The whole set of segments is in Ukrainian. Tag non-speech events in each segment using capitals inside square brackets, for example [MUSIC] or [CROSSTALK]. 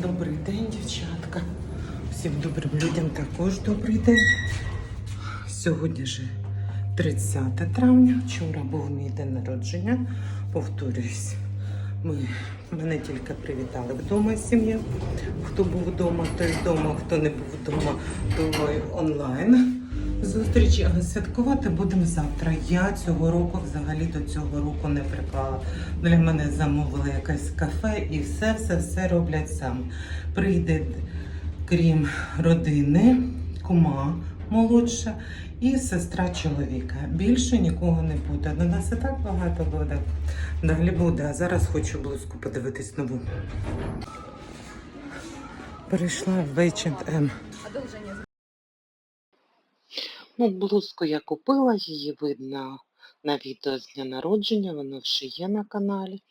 Добрий день, дівчатка. Всім добрим людям також добрий день. Сьогодні же 30 травня. Вчора був мій день народження. Повторююсь, ми, мене тільки привітали вдома сім'я. Хто був вдома, той вдома, хто не був вдома, той онлайн. Зустрічі, святкувати будемо завтра. Я цього року взагалі до цього року не приклала. Для мене замовили якесь кафе і все, все, все роблять самі. Прийде, крім родини, кума молодша і сестра чоловіка. Більше нікого не буде. На нас і так багато буде. Далі буде. А зараз хочу блузку подивитись нову. Перейшла в H&M. Ну, блузку я купила, її видно на відео з дня народження, воно вже є на каналі.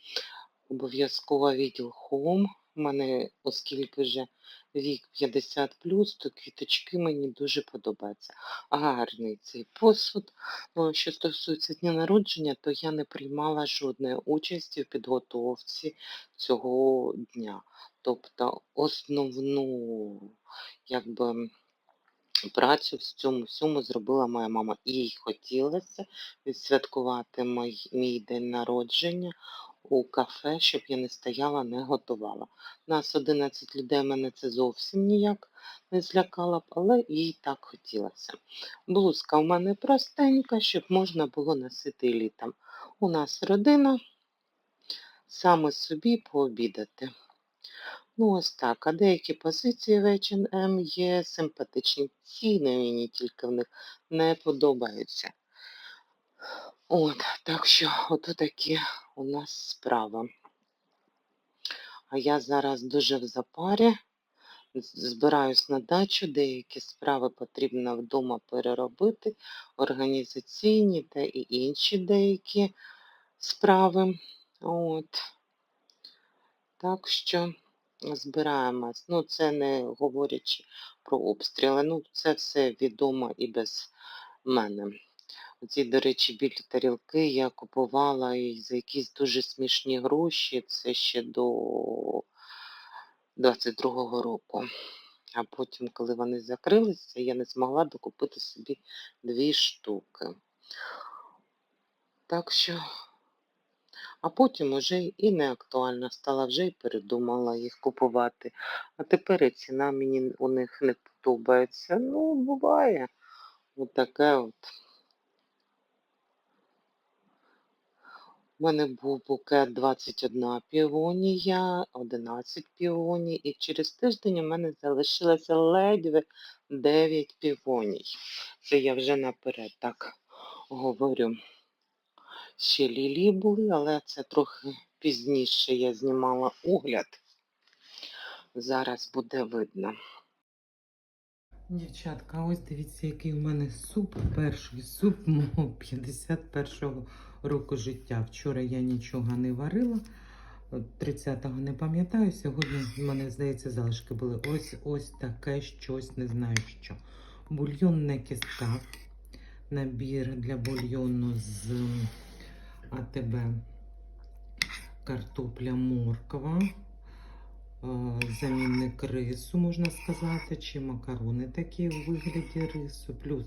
Обов'язково відділ Home. У мене, оскільки вже вік 50 то квіточки мені дуже подобаються. Гарний цей посуд. Ну, що стосується дня народження, то я не приймала жодної участі в підготовці цього дня. Тобто основну, якби працю в цьому всьому зробила моя мама. Їй хотілося відсвяткувати мій, мій день народження у кафе, щоб я не стояла, не готувала. Нас 11 людей, мене це зовсім ніяк не злякало б, але їй так хотілося. Блузка у мене простенька, щоб можна було носити літом. У нас родина, саме собі пообідати. Ну, ось так. А деякі позиції в H&M є симпатичні. Ціни мені тільки в них не подобаються. От, так що ото такі у нас справи. А я зараз дуже в запарі. Збираюсь на дачу, деякі справи потрібно вдома переробити, організаційні та і інші деякі справи. От. Так що збираємось. Ну, це не говорячи про обстріли. Ну, це все відомо і без мене. Оці, до речі, білі тарілки я купувала і за якісь дуже смішні гроші. Це ще до 22-го року. А потім, коли вони закрилися, я не змогла докупити собі дві штуки. Так що а потім уже і не актуально стала, вже й передумала їх купувати. А тепер і ціна мені у них не подобається. Ну, буває. От таке от. У мене був букет 21 півонія, 11 півоній, і через тиждень у мене залишилося ледве 9 півоній. Це я вже наперед так говорю. Ще лілії були, але це трохи пізніше я знімала огляд. Зараз буде видно. Дівчатка, ось дивіться, який у мене суп. Перший суп [LAUGHS] мого 51-го року життя. Вчора я нічого не варила. 30-го не пам'ятаю. Сьогодні в мене, здається, залишки були. Ось ось таке щось, не знаю що. Бульйон на кістках. Набір для бульйону з АТБ. Картопля морква. е, Замінник рису, можна сказати, чи макарони такі у вигляді рису, плюс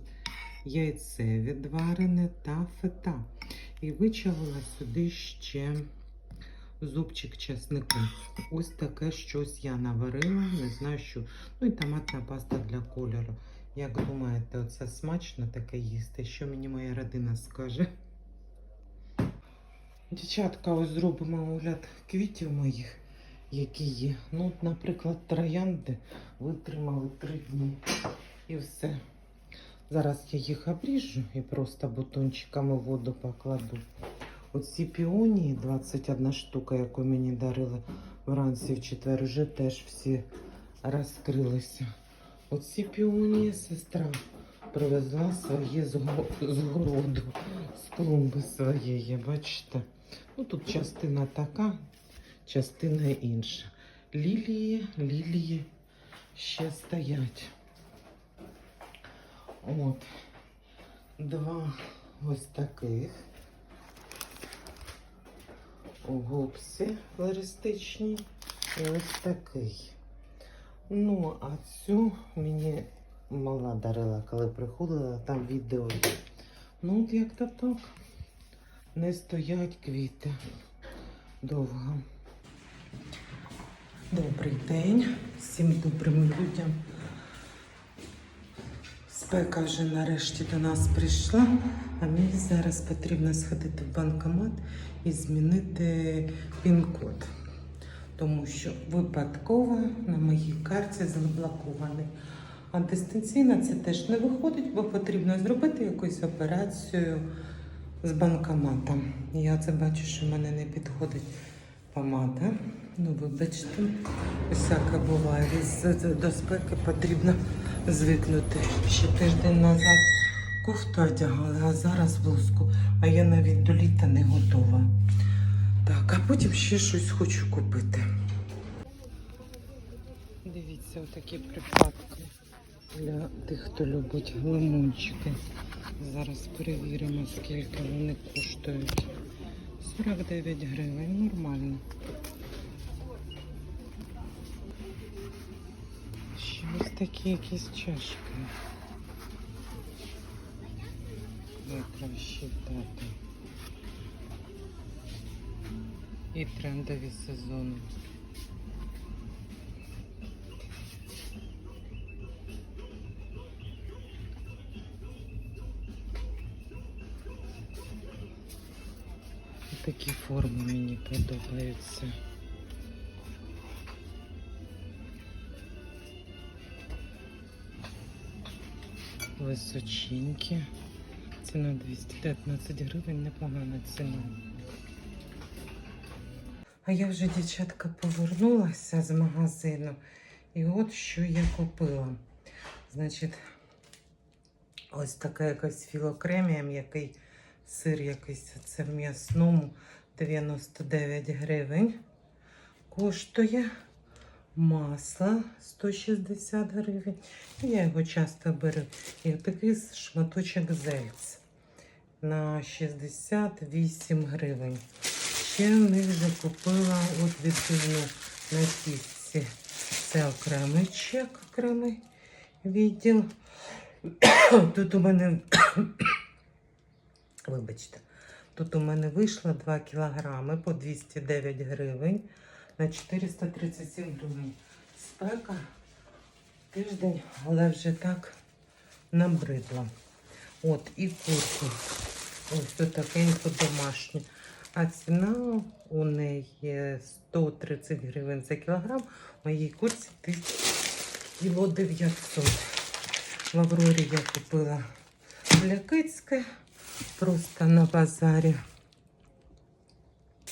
яйце відварене та фета. І вичавила сюди ще зубчик чеснику. Ось таке щось я наварила, не знаю що. Ну і томатна паста для кольору. Як думаєте, оце смачно таке їсти? Що мені моя родина скаже? Дівчатка, ось зробимо огляд квітів моїх, які є. Ну, наприклад, троянди витримали три дні. І все. Зараз я їх обріжу і просто бутончиками воду покладу. Оці піонії, 21 штука, яку мені дарили вранці в четвер, вже теж всі розкрилися. Оці піонії сестра привезла свої з, го- городу, з клумби своєї, бачите? Ну тут частина така, частина інша. Лілії, лілії ще стоять. От. Два ось таких. Гупси флористичні. І ось такий. Ну, а цю мені мала дарила, коли приходила, там відео. Ну, от як то так. Не стоять квіти довго. Добрий день всім добрим людям. Спека вже нарешті до нас прийшла, а мені зараз потрібно сходити в банкомат і змінити пін-код. Тому що випадково на моїй карті заблокований. А дистанційно це теж не виходить, бо потрібно зробити якусь операцію з банкоматом. Я це бачу, що в мене не підходить помада. Ну, вибачте, всяке буває. До спеки потрібно звикнути. Ще тиждень назад кофту одягали, а зараз блузку. А я навіть до літа не готова. Так, а потім ще щось хочу купити. Дивіться, отакі припадки для тих, хто любить лимончики. Зараз перевіримо, скільки вони коштують. 49 гривень, нормально. Ще ось такі якісь чашки. Найкращі дати. І трендові сезони. Форми мені подобаються. Височенькі. Ціна 219 гривень, непогана ціна. А я вже, дівчатка, повернулася з магазину. І от що я купила. Значить, ось така якась філокремія, м'який сир якийсь. Це в м'ясному 99 гривень. Коштує масло 160 гривень. Я його часто беру. І такий шматочок зельць на 68 гривень. Ще в них вже купила от відбивну на кістці. Це окремий чек, окремий відділ. [COUGHS] Тут у мене, [COUGHS] вибачте, тут у мене вийшло 2 кілограми по 209 гривень на 437 гривень. Спека тиждень, але вже так набридло. От і курку. Ось тут такенько домашню. А ціна у неї 130 гривень за кілограм. Моїй курці кіло 900. В Аврорі я купила для кицьки просто на базарі.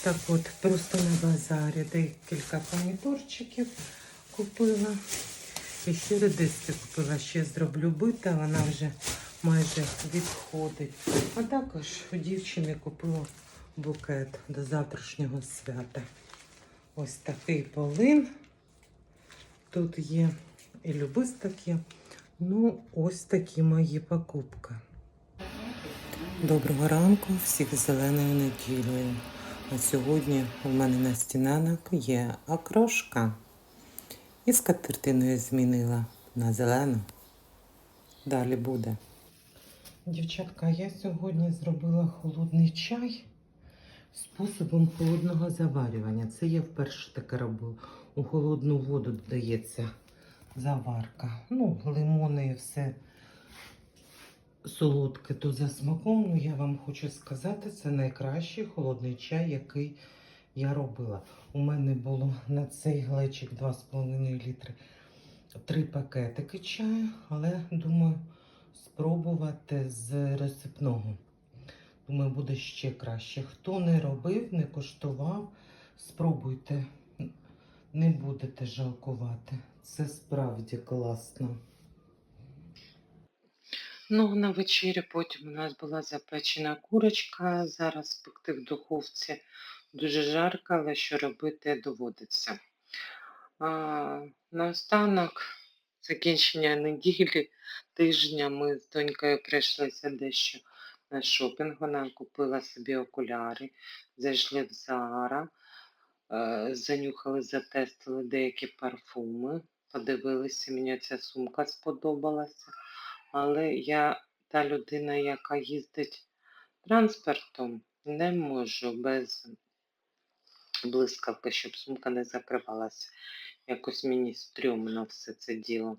Так от, просто на базарі декілька помідорчиків купила. І ще редиски купила. Ще зроблю бита, вона вже майже відходить. А також у дівчини купила букет до завтрашнього свята. Ось такий полин. Тут є і любисток. Ну, ось такі мої покупки. Доброго ранку, всіх з зеленою неділею. А сьогодні у мене на стінанах є окрошка. І скатертину я змінила на зелену. Далі буде. Дівчатка, я сьогодні зробила холодний чай способом холодного заварювання. Це я вперше таке робила. У холодну воду додається заварка. Ну, лимони і все солодке, то за смаком. Ну, я вам хочу сказати, це найкращий холодний чай, який я робила. У мене було на цей глечик 2,5 літри три пакетики чаю, але думаю, спробувати з розсипного. Думаю, буде ще краще. Хто не робив, не коштував, спробуйте, не будете жалкувати. Це справді класно. Ну, на вечері потім у нас була запечена курочка. Зараз пекти в духовці дуже жарко, але що робити доводиться. А, наостанок, закінчення неділі, тижня ми з донькою прийшлися дещо на шопінг. Вона купила собі окуляри, зайшли в Зара, е, занюхали, затестили деякі парфуми. подивилися, мені ця сумка сподобалася. Але я та людина, яка їздить транспортом, не можу без блискавки, щоб сумка не закривалася. Якось мені стрьомно все це діло.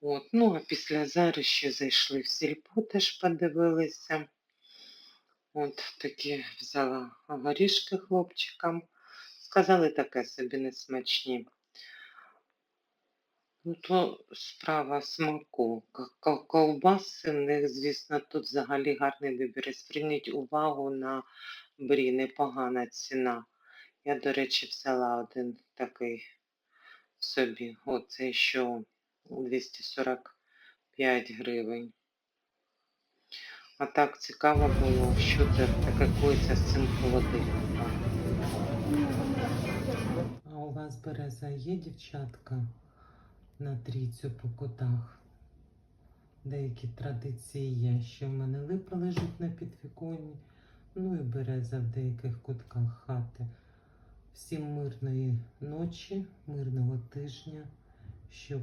От, ну, а після Зари ще зайшли в сільпо, теж подивилися. От такі взяла горішки хлопчикам. Сказали таке собі несмачні. Ну, то справа смаку. К- к- Ковбаси в них, звісно, тут взагалі гарний вибір. І Зверніть увагу на брі, непогана ціна. Я, до речі, взяла один такий собі. Оцей що 245 гривень. А так цікаво було, що це таке коїться з цим холодильником. А у вас береза є, дівчатка, на трійцю по кутах. Деякі традиції є, що в мене липа лежить на підвіконні, ну і береза в деяких кутках хати. Всім мирної ночі, мирного тижня, щоб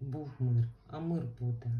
був мир, а мир буде.